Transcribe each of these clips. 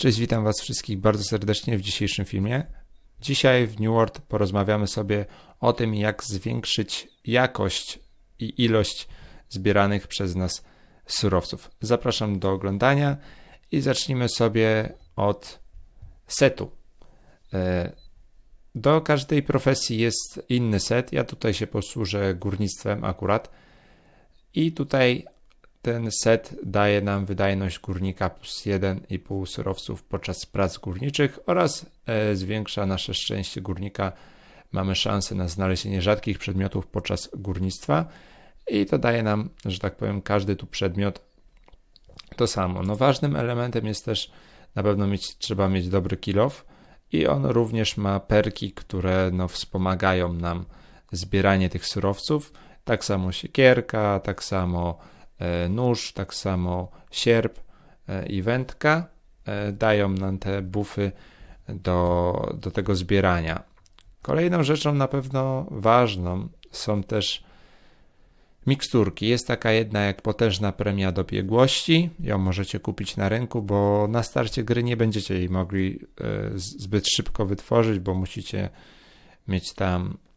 Cześć, witam Was wszystkich bardzo serdecznie w dzisiejszym filmie. Dzisiaj w New World porozmawiamy sobie o tym, jak zwiększyć jakość i ilość zbieranych przez nas surowców. Zapraszam do oglądania i zacznijmy sobie od setu. E, do każdej profesji jest inny set. Ja tutaj się posłużę górnictwem akurat. I tutaj ten set daje nam wydajność górnika plus 1,5 surowców podczas prac górniczych oraz e, zwiększa nasze szczęście górnika. Mamy szansę na znalezienie rzadkich przedmiotów podczas górnictwa i to daje nam, że tak powiem, każdy tu przedmiot to samo. No ważnym elementem jest też na pewno mieć, trzeba mieć dobry kilof i on również ma perki, które no, wspomagają nam zbieranie tych surowców. Tak samo siekierka, tak samo nóż, tak samo sierp e, i wędka e, dają nam te bufy do, do tego zbierania. Kolejną rzeczą na pewno ważną są też miksturki. Jest taka jedna jak potężna premia do biegłości. Ją możecie kupić na rynku, bo na starcie gry nie będziecie jej mogli zbyt szybko wytworzyć, bo musicie mieć tam E,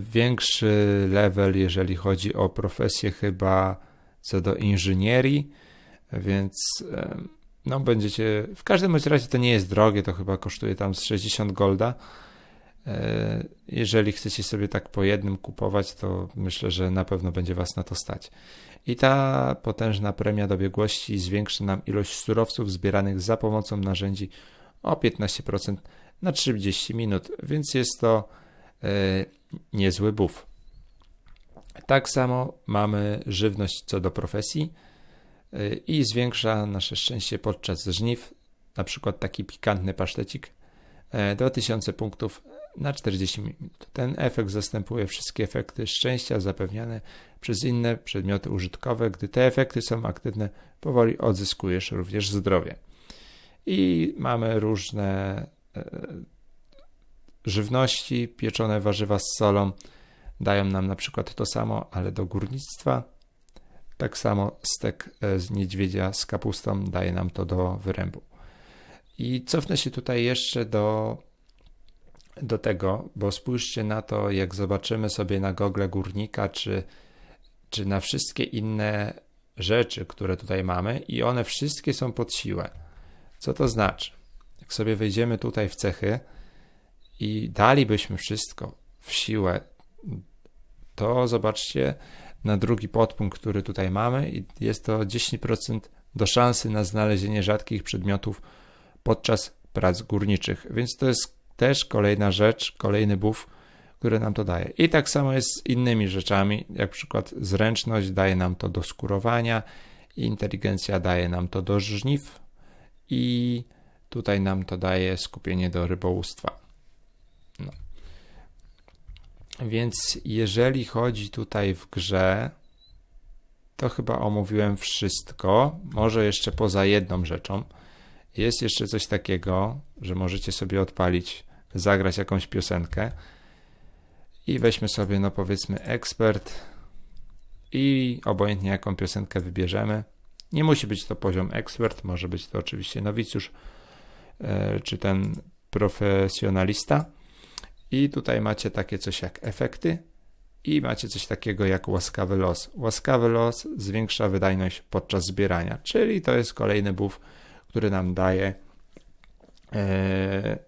większy level, jeżeli chodzi o profesję, chyba co do inżynierii, więc e, no będziecie, w każdym razie to nie jest drogie, to chyba kosztuje tam z 60 golda. E, jeżeli chcecie sobie tak po jednym kupować, to myślę, że na pewno będzie Was na to stać. I ta potężna premia dobiegłości zwiększy nam ilość surowców zbieranych za pomocą narzędzi o 15% na 30 minut, więc jest to E, niezły buff. Tak samo mamy żywność co do profesji e, i zwiększa nasze szczęście podczas żniw, na przykład taki pikantny pasztecik e, do 1000 punktów na 40 minut. Ten efekt zastępuje wszystkie efekty szczęścia zapewniane przez inne przedmioty użytkowe. Gdy te efekty są aktywne, powoli odzyskujesz również zdrowie. I mamy różne żywności, pieczone warzywa z solą dają nam na przykład to samo, ale do górnictwa. Tak samo stek e, z niedźwiedzia z kapustą daje nam to do wyrębu. I cofnę się tutaj jeszcze do, do tego, bo spójrzcie na to, jak zobaczymy sobie na gogle górnika, czy, czy na wszystkie inne rzeczy, które tutaj mamy, i one wszystkie są pod siłę. Co to znaczy? Jak sobie wejdziemy tutaj w cechy, i dalibyśmy wszystko w siłę, to zobaczcie na drugi podpunkt, który tutaj mamy, i jest to 10% do szansy na znalezienie rzadkich przedmiotów podczas prac górniczych. Więc to jest też kolejna rzecz, kolejny buff, który nam to daje. I tak samo jest z innymi rzeczami, jak przykład zręczność daje nam to do skurowania, inteligencja daje nam to do żniw i tutaj nam to daje skupienie do rybołówstwa. No. Więc jeżeli chodzi tutaj w grze, to chyba omówiłem wszystko. Może jeszcze poza jedną rzeczą. Jest jeszcze coś takiego, że możecie sobie odpalić, zagrać jakąś piosenkę i weźmy sobie, no powiedzmy, ekspert i obojętnie jaką piosenkę wybierzemy. Nie musi być to poziom ekspert, może być to oczywiście nowicjusz e, czy ten profesjonalista. I tutaj macie takie coś jak efekty i macie coś takiego jak łaskawy los. Łaskawy los zwiększa wydajność podczas zbierania, czyli to jest kolejny buff, który nam daje e,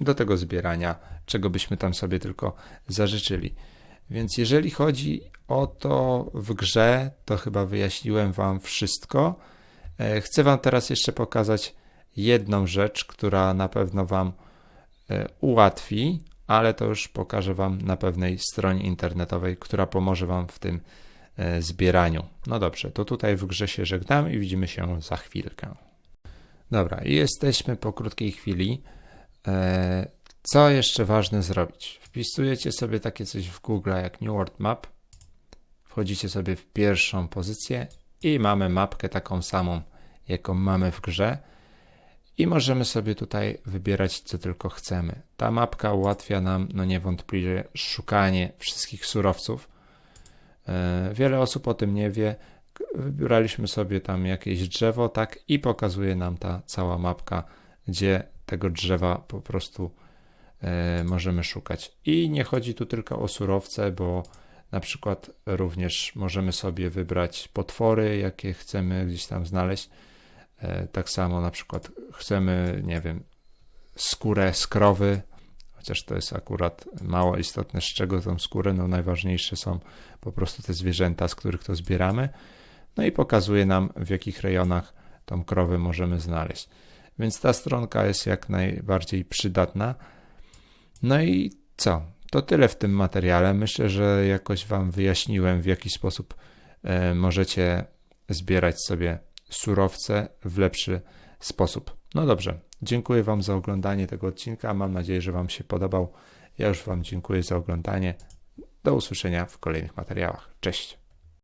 do tego zbierania, czego byśmy tam sobie tylko zażyczyli. Więc jeżeli chodzi o to w grze, to chyba wyjaśniłem Wam wszystko. E, chcę Wam teraz jeszcze pokazać jedną rzecz, która na pewno Wam e, ułatwi ale to już pokażę Wam na pewnej stronie internetowej, która pomoże Wam w tym e, zbieraniu. No dobrze, to tutaj w grze się żegnam i widzimy się za chwilkę. Dobra, i jesteśmy po krótkiej chwili. E, co jeszcze ważne zrobić? Wpisujecie sobie takie coś w Google jak New World Map, wchodzicie sobie w pierwszą pozycję i mamy mapkę taką samą, jaką mamy w grze i możemy sobie tutaj wybierać co tylko chcemy. Ta mapka ułatwia nam no niewątpliwie szukanie wszystkich surowców. E, wiele osób o tym nie wie. wybraliśmy sobie tam jakieś drzewo, tak, i pokazuje nam ta cała mapka, gdzie tego drzewa po prostu e, możemy szukać. I nie chodzi tu tylko o surowce, bo na przykład również możemy sobie wybrać potwory, jakie chcemy gdzieś tam znaleźć. E, tak samo na przykład chcemy, nie wiem, skórę z krowy, chociaż to jest akurat mało istotne, z czego tą skórę, no najważniejsze są po prostu te zwierzęta, z których to zbieramy. No i pokazuje nam, w jakich rejonach tą krowę możemy znaleźć. Więc ta stronka jest jak najbardziej przydatna. No i co? To tyle w tym materiale. Myślę, że jakoś Wam wyjaśniłem, w jaki sposób e, możecie zbierać sobie surowce w lepszy sposób. No dobrze, dziękuję Wam za oglądanie tego odcinka. Mam nadzieję, że Wam się podobał. Ja już Wam dziękuję za oglądanie. Do usłyszenia w kolejnych materiałach. Cześć.